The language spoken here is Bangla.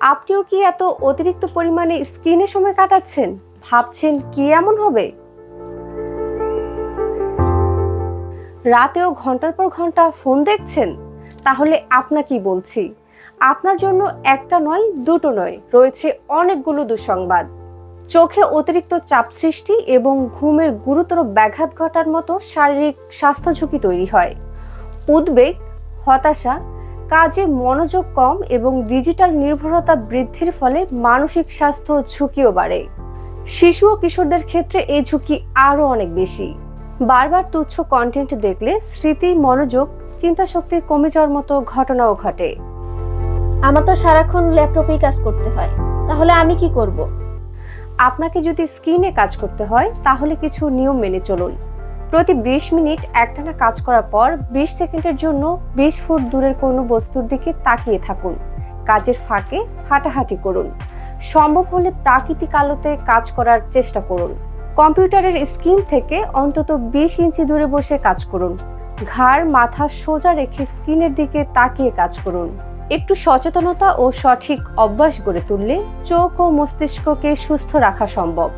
আপনিও কি এত অতিরিক্ত পরিমাণে স্ক্রিনে সময় কাটাচ্ছেন? ভাবছেন কি এমন হবে? রাতেও ঘণ্টার পর ঘণ্টা ফোন দেখছেন? তাহলে আপনাকেই বলছি, আপনার জন্য একটা নয়, দুটো নয়, রয়েছে অনেকগুলো দুঃসংবাদ। চোখে অতিরিক্ত চাপ সৃষ্টি এবং ঘুমের গুরুতর ব্যাঘাত ঘটার মতো শারীরিক স্বাস্থ্য ঝুঁকি তৈরি হয়। উদ্বেগ, হতাশা কাজে মনোযোগ কম এবং ডিজিটাল নির্ভরতা বৃদ্ধির ফলে মানসিক স্বাস্থ্য ঝুঁকিও বাড়ে। শিশু ও কিশোরদের ক্ষেত্রে এই ঝুঁকি আরও অনেক বেশি। বারবার তুচ্ছ কন্টেন্ট দেখলে স্মৃতি মনোযোগ চিন্তা শক্তি কমে যাওয়ার মতো ঘটনাও ঘটে। আমার তো সারাক্ষণ ল্যাপটপেই কাজ করতে হয়। তাহলে আমি কি করব? আপনাকে যদি স্ক্রিনে কাজ করতে হয় তাহলে কিছু নিয়ম মেনে চলুন। প্রতি বিশ মিনিট একটানা কাজ করার পর বিশ সেকেন্ডের জন্য বিশ ফুট দূরের কোনো বস্তুর দিকে তাকিয়ে থাকুন। কাজের ফাঁকে হাঁটাহাঁটি করুন। সম্ভব হলে প্রাকৃতিক আলোতে কাজ করার চেষ্টা করুন। কম্পিউটারের স্ক্রিন থেকে অন্তত বিশ ইঞ্চি দূরে বসে কাজ করুন। ঘাড়, মাথা সোজা রেখে স্ক্রিনের দিকে তাকিয়ে কাজ করুন। একটু সচেতনতা ও সঠিক অভ্যাস গড়ে তুললে চোখ ও মস্তিষ্ককে সুস্থ রাখা সম্ভব।